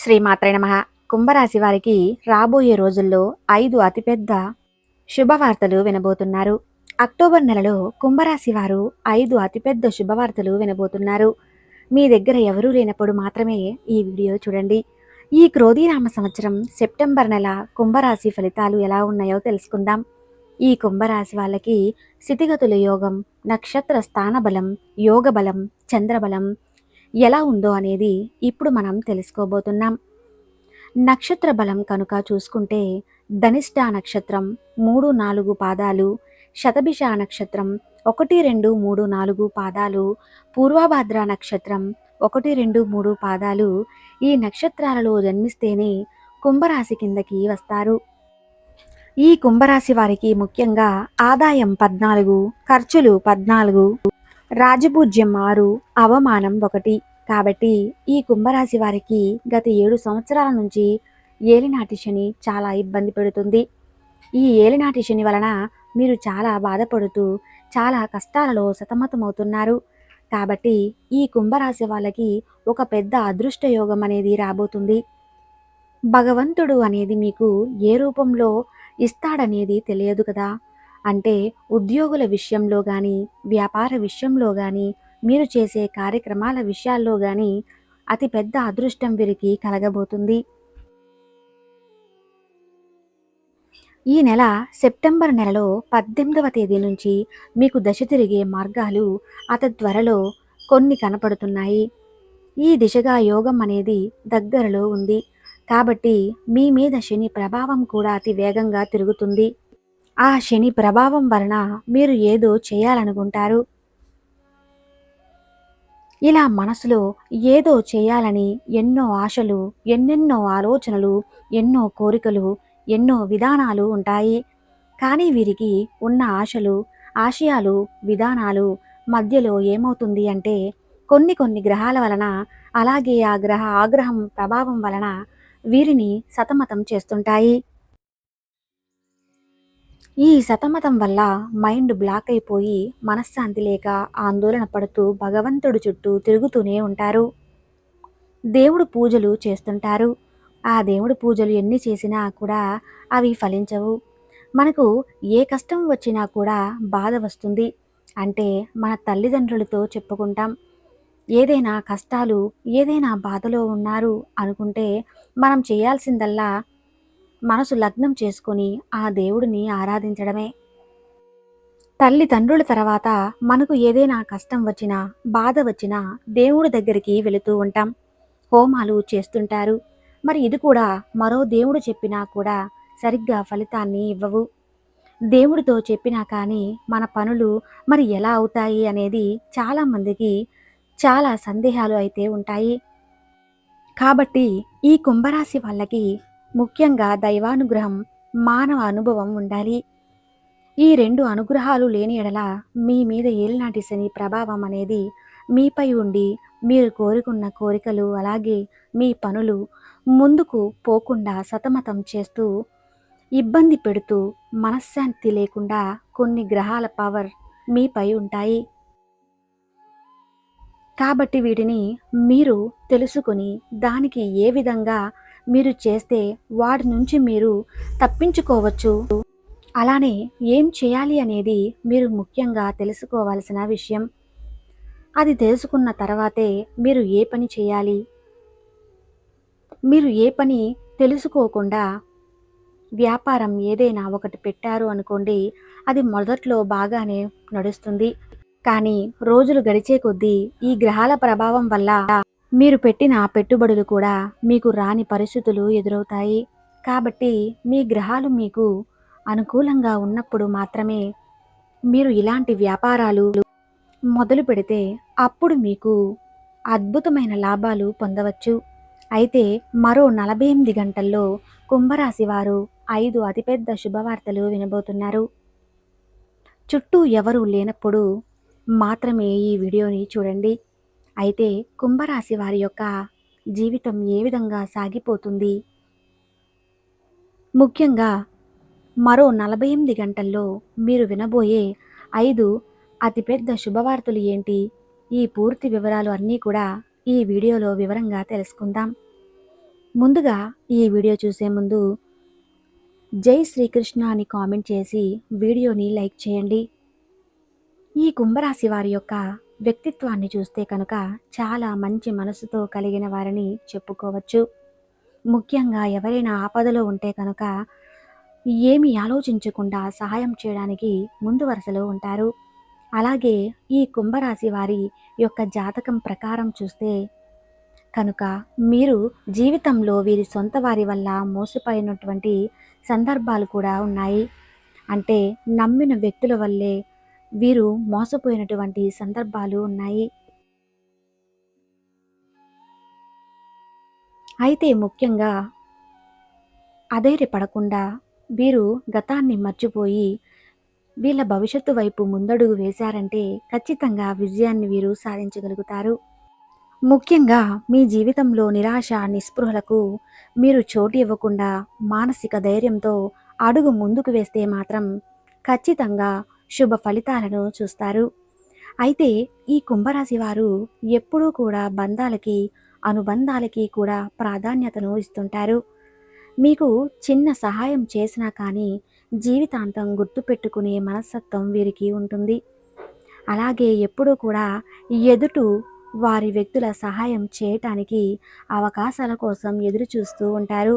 శ్రీమాత్రే నమ. కుంభరాశి వారికి రాబోయే రోజుల్లో ఐదు అతిపెద్ద శుభవార్తలు వినబోతున్నారు. అక్టోబర్ నెలలో కుంభరాశి వారు ఐదు అతిపెద్ద శుభవార్తలు వినబోతున్నారు. మీ దగ్గర ఎవరూ లేనప్పుడు మాత్రమే ఈ వీడియో చూడండి. ఈ క్రోధీనామ సంవత్సరం సెప్టెంబర్ నెల కుంభరాశి ఫలితాలు ఎలా ఉన్నాయో తెలుసుకుందాం. ఈ కుంభరాశి వాళ్ళకి స్థితిగతుల యోగం నక్షత్ర స్థాన బలం యోగ బలం చంద్రబలం ఎలా ఉందో అనేది ఇప్పుడు మనం తెలుసుకోబోతున్నాం. నక్షత్ర బలం కనుక చూసుకుంటే ధనిష్ట నక్షత్రం మూడు నాలుగు పాదాలు శతభిష నక్షత్రం ఒకటి రెండు మూడు నాలుగు పాదాలు పూర్వభాద్ర నక్షత్రం ఒకటి రెండు మూడు పాదాలు ఈ నక్షత్రాలలో జన్మిస్తేనే కుంభరాశి కిందకి వస్తారు. ఈ కుంభరాశి వారికి ముఖ్యంగా ఆదాయం పద్నాలుగు ఖర్చులు పద్నాలుగు రాజపూజ్యం ఆరు అవమానం ఒకటి. కాబట్టి ఈ కుంభరాశి వారికి గత ఏడు సంవత్సరాల నుంచి ఏలినాటి శని చాలా ఇబ్బంది పెడుతుంది. ఈ ఏలినాటి శని వలన మీరు చాలా బాధపడుతూ చాలా కష్టాలలో సతమతమవుతున్నారు. కాబట్టి ఈ కుంభరాశి వాళ్ళకి ఒక పెద్ద అదృష్ట యోగం అనేది రాబోతుంది. భగవంతుడు అనేది మీకు ఏ రూపంలో ఇస్తాడనేది తెలియదు కదా. అంటే ఉద్యోగుల విషయంలో కానీ వ్యాపార విషయంలో కానీ మీరు చేసే కార్యక్రమాల విషయాల్లో కానీ అతి పెద్ద అదృష్టం వీరికి కలగబోతుంది. ఈ నెల సెప్టెంబర్ నెలలో పద్దెనిమిదవ తేదీ నుంచి మీకు దశ తిరిగే మార్గాలు అతి త్వరలో కొన్ని కనపడుతున్నాయి. ఈ దిశగా యోగం అనేది దగ్గరలో ఉంది. కాబట్టి మీ మీద శని ప్రభావం కూడా అతి వేగంగా తిరుగుతుంది. ఆ శని ప్రభావం వలన మీరు ఏదో చేయాలనుకుంటారు. ఇలా మనసులో ఏదో చేయాలని ఎన్నో ఆశలు ఎన్నెన్నో ఆలోచనలు ఎన్నో కోరికలు ఎన్నో విధానాలు ఉంటాయి. కానీ వీరికి ఉన్న ఆశలు ఆశయాలు విధానాలు మధ్యలో ఏమవుతుంది అంటే కొన్ని కొన్ని గ్రహాల వలన అలాగే ఆ గ్రహ ఆగ్రహం ప్రభావం వలన వీరిని సతమతం చేస్తుంటాయి. ఈ సతమతం వల్ల మైండ్ బ్లాక్ అయిపోయి మనశ్శాంతి లేక ఆందోళన పడుతూ భగవంతుడు చుట్టూ తిరుగుతూనే ఉంటారు. దేవుడు పూజలు చేస్తుంటారు. ఆ దేవుడు పూజలు ఎన్ని చేసినా కూడా అవి ఫలించవు. మనకు ఏ కష్టం వచ్చినా కూడా బాధ వస్తుంది. అంటే మన తల్లిదండ్రులతో చెప్పుకుంటాం. ఏదైనా కష్టాలు ఏదైనా బాధలో ఉన్నారు అనుకుంటే మనం చేయాల్సిందల్లా మనసు లగ్నం చేసుకొని ఆ దేవుడిని ఆరాధించడమే. తల్లిదండ్రుల తర్వాత మనకు ఏదైనా కష్టం వచ్చినా బాధ వచ్చినా దేవుడి దగ్గరికి వెళుతూ ఉంటాం. హోమాలు చేస్తుంటారు. మరి ఇది కూడా మరో దేవుడు చెప్పినా కూడా సరిగ్గా ఫలితాన్ని ఇవ్వవు. దేవుడితో చెప్పినా కానీ మన పనులు మరి ఎలా అవుతాయి అనేది చాలామందికి చాలా సందేహాలు అయితే ఉంటాయి. కాబట్టి ఈ కుంభరాశి వాళ్ళకి ముఖ్యంగా దైవానుగ్రహం మానవ అనుభవం ఉండాలి. ఈ రెండు అనుగ్రహాలు లేని ఎడల మీ మీద ఏలినాటి శని ప్రభావం అనేది మీపై ఉండి మీరు కోరుకున్న కోరికలు అలాగే మీ పనులు ముందుకు పోకుండా సతమతం చేస్తూ ఇబ్బంది పెడుతూ మనశ్శాంతి లేకుండా కొన్ని గ్రహాల పవర్ మీపై ఉంటాయి. కాబట్టి వీటిని మీరు తెలుసుకొని దానికి ఏ విధంగా మీరు చేస్తే వాటి నుంచి మీరు తప్పించుకోవచ్చు. అలానే ఏం చేయాలి అనేది మీరు ముఖ్యంగా తెలుసుకోవాల్సిన విషయం. అది తెలుసుకున్న తర్వాతే మీరు ఏ పని చేయాలి? మీరు ఏ పని తెలుసుకోకుండా వ్యాపారం ఏదైనా ఒకటి పెట్టారు అనుకోండి అది మొదట్లో బాగానే నడుస్తుంది. కానీ రోజులు గడిచే కొద్దీ ఈ గ్రహాల ప్రభావం వల్ల మీరు పెట్టిన పెట్టుబడులు కూడా మీకు రాని పరిస్థితులు ఎదురవుతాయి. కాబట్టి మీ గ్రహాలు మీకు అనుకూలంగా ఉన్నప్పుడు మాత్రమే మీరు ఇలాంటి వ్యాపారాలు మొదలు పెడితే అప్పుడు మీకు అద్భుతమైన లాభాలు పొందవచ్చు. అయితే మరో నలభై ఎనిమిది గంటల్లో కుంభరాశి వారు ఐదు అతిపెద్ద శుభవార్తలు వినబోతున్నారు. చుట్టూ ఎవరూ లేనప్పుడు మాత్రమే ఈ వీడియోని చూడండి. అయితే కుంభరాశి వారి యొక్క జీవితం ఏ విధంగా సాగిపోతుంది? ముఖ్యంగా మరో నలభై ఎనిమిది గంటల్లో మీరు వినబోయే ఐదు అతిపెద్ద శుభవార్తలు ఏంటి? ఈ పూర్తి వివరాలు అన్నీ కూడా ఈ వీడియోలో వివరంగా తెలుసుకుందాం. ముందుగా ఈ వీడియో చూసే ముందు జై శ్రీకృష్ణ అని కామెంట్ చేసి వీడియోని లైక్ చేయండి. ఈ కుంభరాశి వారి యొక్క వ్యక్తిత్వాన్ని చూస్తే కనుక చాలా మంచి మనసుతో కలిగిన వారని చెప్పుకోవచ్చు. ముఖ్యంగా ఎవరైనా ఆపదలో ఉంటే కనుక ఏమి ఆలోచించకుండా సహాయం చేయడానికి ముందు వరుసలో ఉంటారు. అలాగే ఈ కుంభరాశి వారి యొక్క జాతకం ప్రకారం చూస్తే కనుక మీరు జీవితంలో వీరి సొంత వారి వల్ల మోసపోయినటువంటి సందర్భాలు కూడా ఉన్నాయి. అంటే నమ్మిన వ్యక్తుల వల్లే వీరు మోసపోయినటువంటి సందర్భాలు ఉన్నాయి. అయితే ముఖ్యంగా అధైర్యపడకుండా వీరు గతాన్ని మర్చిపోయి వీళ్ళ భవిష్యత్తు వైపు ముందడుగు వేశారంటే ఖచ్చితంగా విజయాన్ని వీరు సాధించగలుగుతారు. ముఖ్యంగా మీ జీవితంలో నిరాశ నిస్పృహలకు మీరు చోటు ఇవ్వకుండా మానసిక ధైర్యంతో అడుగు ముందుకు వేస్తే మాత్రం ఖచ్చితంగా శుభ ఫలితాలను చూస్తారు. అయితే ఈ కుంభరాశి వారు ఎప్పుడూ కూడా బంధాలకి అనుబంధాలకి కూడా ప్రాధాన్యతను ఇస్తుంటారు. మీకు చిన్న సహాయం చేసినా కానీ జీవితాంతం గుర్తుపెట్టుకునే మనస్తత్వం వీరికి ఉంటుంది. అలాగే ఎప్పుడూ కూడా ఎదుటు వారి వ్యక్తుల సహాయం చేయటానికి అవకాశాల కోసం ఎదురు చూస్తూ ఉంటారు.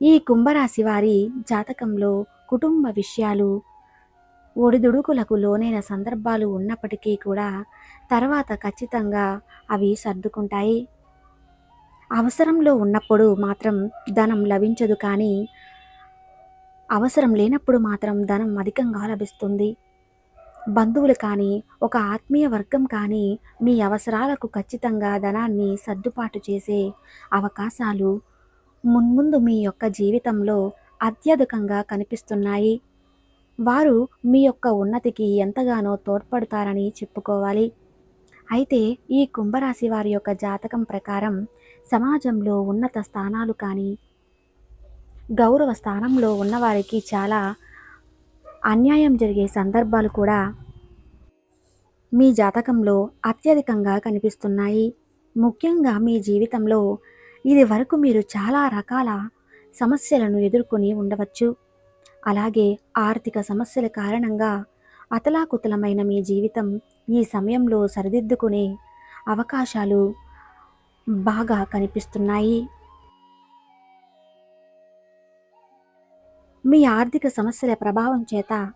ఈ కుంభరాశి వారి జాతకంలో కుటుంబ విషయాలు ఒడిదుడుకులకు లోనైన సందర్భాలు ఉన్నప్పటికీ కూడా తర్వాత ఖచ్చితంగా అవి సర్దుకుంటాయి. అవసరంలో ఉన్నప్పుడు మాత్రం ధనం లభించదు కానీ అవసరం లేనప్పుడు మాత్రం ధనం అధికంగా లభిస్తుంది. బంధువులు కానీ ఒక ఆత్మీయ వర్గం కానీ మీ అవసరాలకు ఖచ్చితంగా ధనాన్ని సర్దుబాటు చేసే అవకాశాలు మున్ముందు మీ యొక్క జీవితంలో అత్యధికంగా కనిపిస్తున్నాయి. వారు మీ యొక్క ఉన్నతికి ఎంతగానో తోడ్పడతారని చెప్పుకోవాలి. అయితే ఈ కుంభరాశి వారి యొక్క జాతకం ప్రకారం సమాజంలో ఉన్నత స్థానాలు కానీ గౌరవ స్థానంలో ఉన్నవారికి చాలా అన్యాయం జరిగే సందర్భాలు కూడా మీ జాతకంలో అత్యధికంగా కనిపిస్తున్నాయి. ముఖ్యంగా మీ జీవితంలో ఇది వరకు మీరు చాలా రకాల సమస్యలను ఎదుర్కొని ఉండవచ్చు. అలాగే ఆర్థిక సమస్యల కారణంగా అతలాకుతలమైన మీ జీవితం ఈ సమయంలో సరిదిద్దుకునే అవకాశాలు బాగా కనిపిస్తున్నాయి. మీ ఆర్థిక సమస్యల ప్రభావం చేత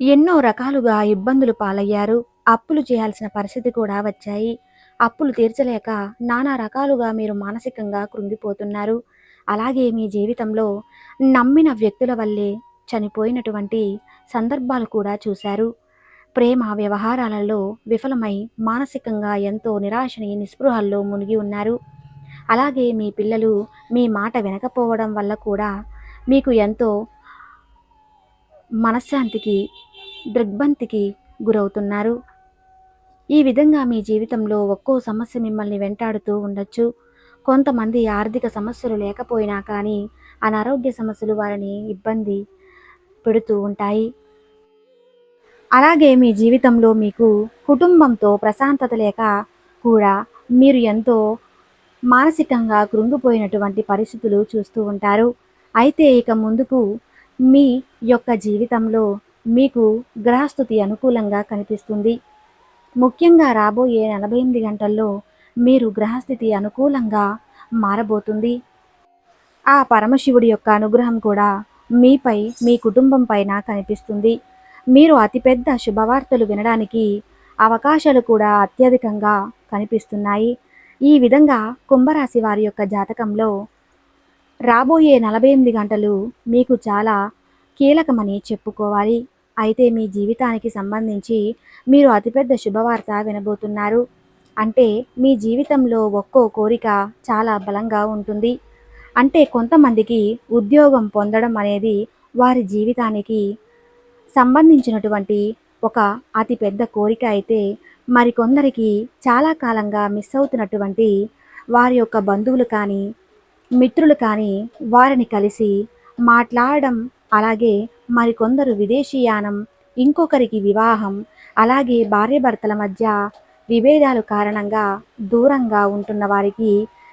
ఎన్నో రకాలుగా ఇబ్బందులు పాలయ్యారు. అప్పులు చేయాల్సిన పరిస్థితి కూడా వచ్చాయి. అప్పులు తీర్చలేక నానా రకాలుగా మీరు మానసికంగా కృంగిపోతున్నారు. అలాగే మీ జీవితంలో నమ్మిన వ్యక్తుల వల్లే చనిపోయినటువంటి సందర్భాలు కూడా చూశారు. ప్రేమ వ్యవహారాలలో విఫలమై మానసికంగా ఎంతో నిరాశని నిస్పృహల్లో మునిగి ఉన్నారు. అలాగే మీ పిల్లలు మీ మాట వినకపోవడం వల్ల కూడా మీకు ఎంతో మనశ్శాంతికి దృగ్బంతికి గురవుతున్నారు. ఈ విధంగా మీ జీవితంలో ఒక్కో సమస్య మిమ్మల్ని వెంటాడుతూ ఉండొచ్చు. కొంతమంది ఆర్థిక సమస్యలు లేకపోయినా కానీ అనారోగ్య సమస్యలు వారిని ఇబ్బంది పెడుతూ ఉంటాయి. అలాగే మీ జీవితంలో మీకు కుటుంబంతో ప్రశాంతత లేక కూడా మీరు ఎంతో మానసికంగా కృంగిపోయినటువంటి పరిస్థితులు చూస్తూ ఉంటారు. అయితే ఇక ముందుకు మీ యొక్క జీవితంలో మీకు గ్రహస్థుతి అనుకూలంగా కనిపిస్తుంది. ముఖ్యంగా రాబోయే నలభై ఎనిమిది గంటల్లో మీరు గ్రహస్థితి అనుకూలంగా మారబోతుంది. ఆ పరమశివుడి యొక్క అనుగ్రహం కూడా మీపై మీ కుటుంబం పైన కనిపిస్తుంది. మీరు అతిపెద్ద శుభవార్తలు వినడానికి అవకాశాలు కూడా అత్యధికంగా కనిపిస్తున్నాయి. ఈ విధంగా కుంభరాశి వారి యొక్క జాతకంలో రాబోయే నలభై ఎనిమిది గంటలు మీకు చాలా కీలకమని చెప్పుకోవాలి. అయితే మీ జీవితానికి సంబంధించి మీరు అతిపెద్ద శుభవార్త వినబోతున్నారు. అంటే మీ జీవితంలో ఒక్కో కోరిక చాలా బలంగా ఉంటుంది. అంటే కొంతమందికి ఉద్యోగం పొందడం అనేది వారి జీవితానికి సంబంధించినటువంటి ఒక అతిపెద్ద కోరిక అయితే మరికొందరికి చాలా కాలంగా మిస్ అవుతున్నటువంటి వారి యొక్క బంధువులు కానీ మిత్రులు కానీ వారిని కలిసి మాట్లాడడం అలాగే మరికొందరు విదేశీయానం ఇంకొకరికి వివాహం అలాగే భార్యాభర్తల మధ్య విభేదాలు కారణంగా దూరంగా ఉంటున్న వారికి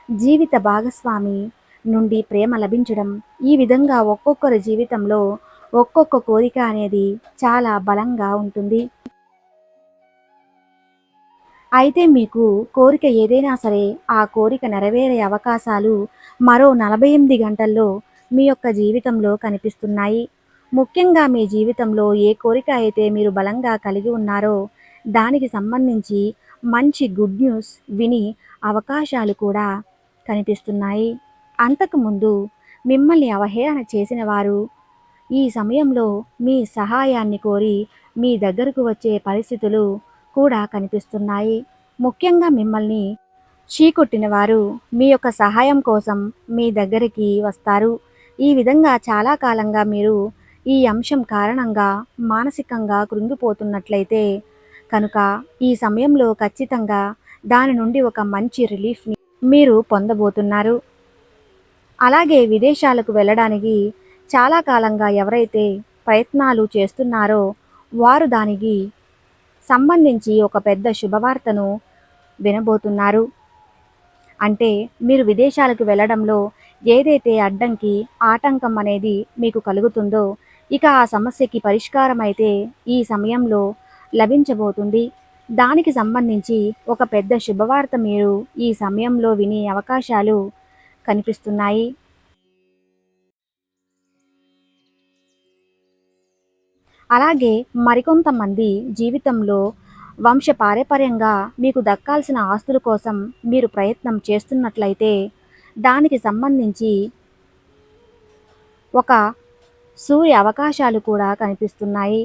జీవిత భాగస్వామి నుండి ప్రేమ లభించడం ఈ విధంగా ఒక్కొక్కరి జీవితంలో ఒక్కొక్క కోరిక అనేది చాలా బలంగా ఉంటుంది. అయితే మీకు కోరిక ఏదైనా సరే ఆ కోరిక నెరవేరే అవకాశాలు మరో నలభై ఎనిమిది గంటల్లో మీ యొక్క జీవితంలో కనిపిస్తున్నాయి. ముఖ్యంగా మీ జీవితంలో ఏ కోరిక అయితే మీరు బలంగా కలిగి ఉన్నారో దానికి సంబంధించి మంచి గుడ్ న్యూస్ విని అవకాశాలు కూడా కనిపిస్తున్నాయి. అంతకుముందు మిమ్మల్ని అవహేళన చేసిన వారు ఈ సమయంలో మీ సహాయాన్ని కోరి మీ దగ్గరకు వచ్చే పరిస్థితులు కూడా కనిపిస్తున్నాయి. ముఖ్యంగా మిమ్మల్ని చీకొట్టిన వారు మీ యొక్క సహాయం కోసం మీ దగ్గరికి వస్తారు. ఈ విధంగా చాలా కాలంగా మీరు ఈ అంశం కారణంగా మానసికంగా కృంగిపోతున్నట్లయితే కనుక ఈ సమయంలో ఖచ్చితంగా దాని నుండి ఒక మంచి రిలీఫ్ని మీరు పొందబోతున్నారు. అలాగే విదేశాలకు వెళ్ళడానికి చాలా కాలంగా ఎవరైతే ప్రయత్నాలు చేస్తున్నారో వారు దానికి సంబంధించి ఒక పెద్ద శుభవార్తను వినబోతున్నారు. అంటే మీరు విదేశాలకు వెళ్ళడంలో ఏదైతే అడ్డంకి ఆటంకం అనేది మీకు కలుగుతుందో ఇక ఆ సమస్యకి పరిష్కారం అయితే ఈ సమయంలో లభించబోతుంది. దానికి సంబంధించి ఒక పెద్ద శుభవార్త మీరు ఈ సమయంలో వినే అవకాశాలు కనిపిస్తున్నాయి. అలాగే మరికొంతమంది జీవితంలో వంశ పారపర్యంగా మీకు దక్కాల్సిన ఆస్తుల కోసం మీరు ప్రయత్నం చేస్తున్నట్లయితే దానికి సంబంధించి ఒక సూర్య అవకాశాలు కూడా కనిపిస్తున్నాయి.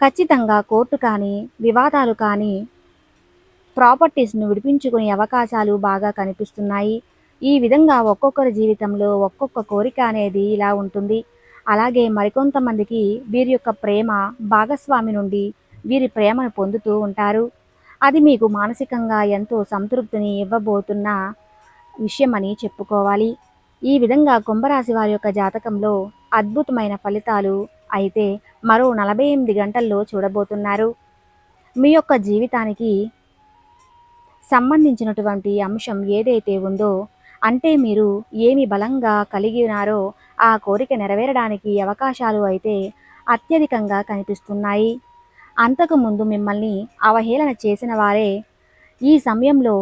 ఖచ్చితంగా కోర్టు కానీ వివాదాలు కానీ ప్రాపర్టీస్ను విడిపించుకునే అవకాశాలు బాగా కనిపిస్తున్నాయి. ఈ విధంగా ఒక్కొక్కరి జీవితంలో ఒక్కొక్క కోరిక అనేది ఇలా ఉంటుంది. అలాగే మరికొంతమందికి వీరి యొక్క ప్రేమ భాగస్వామి నుండి వీరి ప్రేమను పొందుతూ ఉంటారు. అది మీకు మానసికంగా ఎంతో సంతృప్తిని ఇవ్వబోతున్న విషయమని చెప్పుకోవాలి. ఈ విధంగా కుంభరాశి వారి యొక్క జాతకంలో అద్భుతమైన ఫలితాలు అయితే మరో నలభై ఎనిమిది గంటల్లో చూడబోతున్నారు. మీ యొక్క జీవితానికి సంబంధించినటువంటి అంశం ఏదైతే ఉందో అంటే మీరు ఏమి బలంగా కలిగి ఉన్నారో ఆ కోరిక నెరవేరడానికి అవకాశాలు అయితే అత్యధికంగా కనిపిస్తున్నాయి. అంతకుముందు మిమ్మల్ని అవహేళన చేసిన వారే ఈ సమయంలో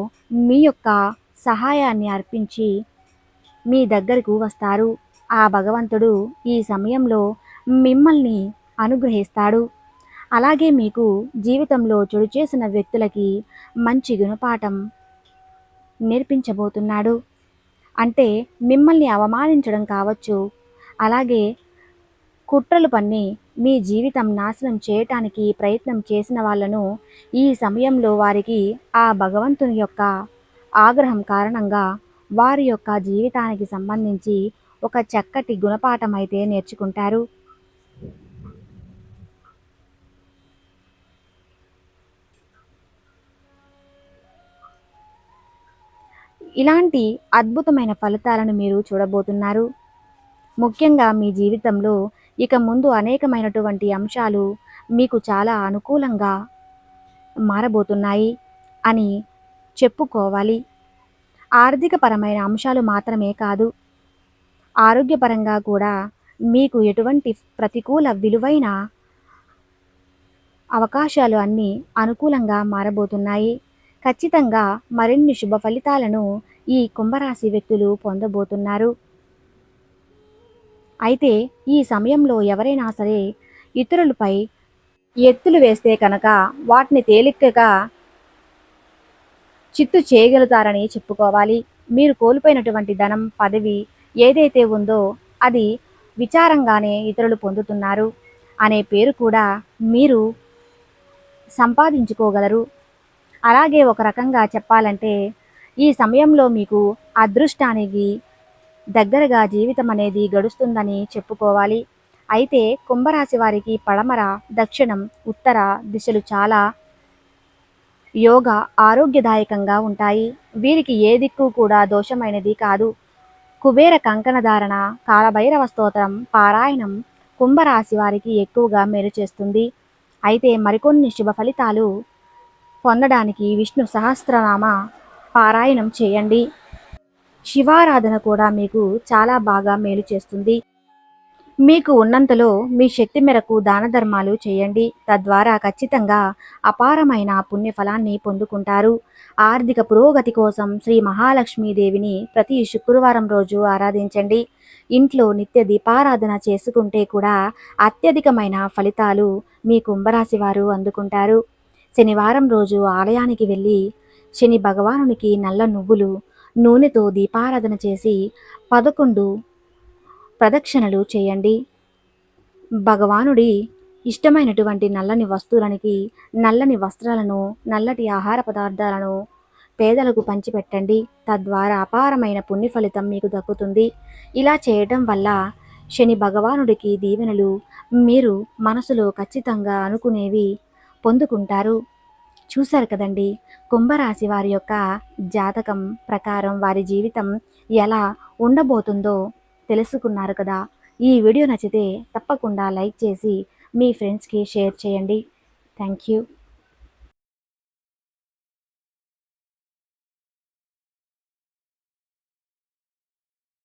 మీ యొక్క సహాయాన్ని అర్పించి మీ దగ్గరకు వస్తారు. ఆ భగవంతుడు ఈ సమయంలో మిమ్మల్ని అనుగ్రహిస్తాడు. అలాగే మీకు జీవితంలో చెడు చేసిన వ్యక్తులకి మంచి గుణపాఠం నేర్పించబోతున్నాడు. అంటే మిమ్మల్ని అవమానించడం కావచ్చు. అలాగే కుట్రలు పన్ని మీ జీవితం నాశనం చేయటానికి ప్రయత్నం చేసిన వాళ్ళను ఈ సమయంలో వారికి ఆ భగవంతుని యొక్క ఆగ్రహం కారణంగా వారి యొక్క జీవితానికి సంబంధించి ఒక చక్కటి గుణపాఠం అయితే నేర్చుకుంటారు. ఇలాంటి అద్భుతమైన ఫలితాలను మీరు చూడబోతున్నారు. ముఖ్యంగా మీ జీవితంలో ఇక ముందు అనేకమైనటువంటి అంశాలు మీకు చాలా అనుకూలంగా మారబోతున్నాయి అని చెప్పుకోవాలి. ఆర్థికపరమైన అంశాలు మాత్రమే కాదు ఆరోగ్యపరంగా కూడా మీకు ఎటువంటి ప్రతికూల విలువైన అవకాశాలు అన్నీ అనుకూలంగా మారబోతున్నాయి. ఖచ్చితంగా మరిన్ని శుభ ఫలితాలను ఈ కుంభరాశి వ్యక్తులు పొందబోతున్నారు. అయితే ఈ సమయంలో ఎవరైనా సరే ఇతరులపై ఎత్తులు వేస్తే కనుక వాటిని తేలికగా చిత్తు చేయగలుగుతారని చెప్పుకోవాలి. మీరు కోల్పోయినటువంటి ధనం పదవి ఏదైతే ఉందో అది విచారంగానే ఇతరులు పొందుతున్నారు. అనే పేరు కూడా మీరు సంపాదించుకోగలరు. అలాగే ఒక రకంగా చెప్పాలంటే ఈ సమయంలో మీకు అదృష్టానికి దగ్గరగా జీవితం అనేది గడుస్తుందని చెప్పుకోవాలి. అయితే కుంభరాశి వారికి పడమర దక్షిణం ఉత్తర దిశలు చాలా యోగ ఆరోగ్యదాయకంగా ఉంటాయి. వీరికి ఏ దిక్కు కూడా దోషమైనది కాదు. కుబేర కంకణధారణ కాలభైరవ స్తోత్రం పారాయణం కుంభరాశి వారికి ఎక్కువగా మేలు చేస్తుంది. అయితే మరికొన్ని శుభ ఫలితాలు పొందడానికి విష్ణు సహస్రనామ పారాయణం చేయండి. శివారాధన కూడా మీకు చాలా బాగా మేలు చేస్తుంది. మీకు ఉన్నంతలో మీ శక్తి మేరకు దాన ధర్మాలు చేయండి. తద్వారా ఖచ్చితంగా అపారమైన పుణ్యఫలాన్ని పొందుకుంటారు. ఆర్థిక పురోగతి కోసం శ్రీ మహాలక్ష్మీదేవిని ప్రతి శుక్రవారం రోజు ఆరాధించండి. ఇంట్లో నిత్య దీపారాధన చేసుకుంటే కూడా అత్యధికమైన ఫలితాలు మీ కుంభరాశి వారు అందుకుంటారు. శనివారం రోజు ఆలయానికి వెళ్ళి శని భగవానునికి నల్ల నువ్వులు నూనెతో దీపారాధన చేసి పదకొండు ప్రదక్షిణలు చేయండి. భగవానుడి ఇష్టమైనటువంటి నల్లని వస్తువులనికి నల్లని వస్త్రాలను నల్లటి ఆహార పదార్థాలను పేదలకు పంచిపెట్టండి. తద్వారా అపారమైన పుణ్య ఫలితం మీకు దక్కుతుంది. ఇలా చేయడం వల్ల శని భగవానుడికి దీవెనలు మీరు మనసులో ఖచ్చితంగా అనుకునేవి పొందుకుంటారు. చూశారు కదండి కుంభరాశి వారి యొక్క జాతకం ప్రకారం వారి జీవితం ఎలా ఉండబోతుందో తెలుసుకున్నారు కదా. ఈ వీడియో నచ్చితే తప్పకుండా లైక్ చేసి మీ ఫ్రెండ్స్కి షేర్ చేయండి. Thank you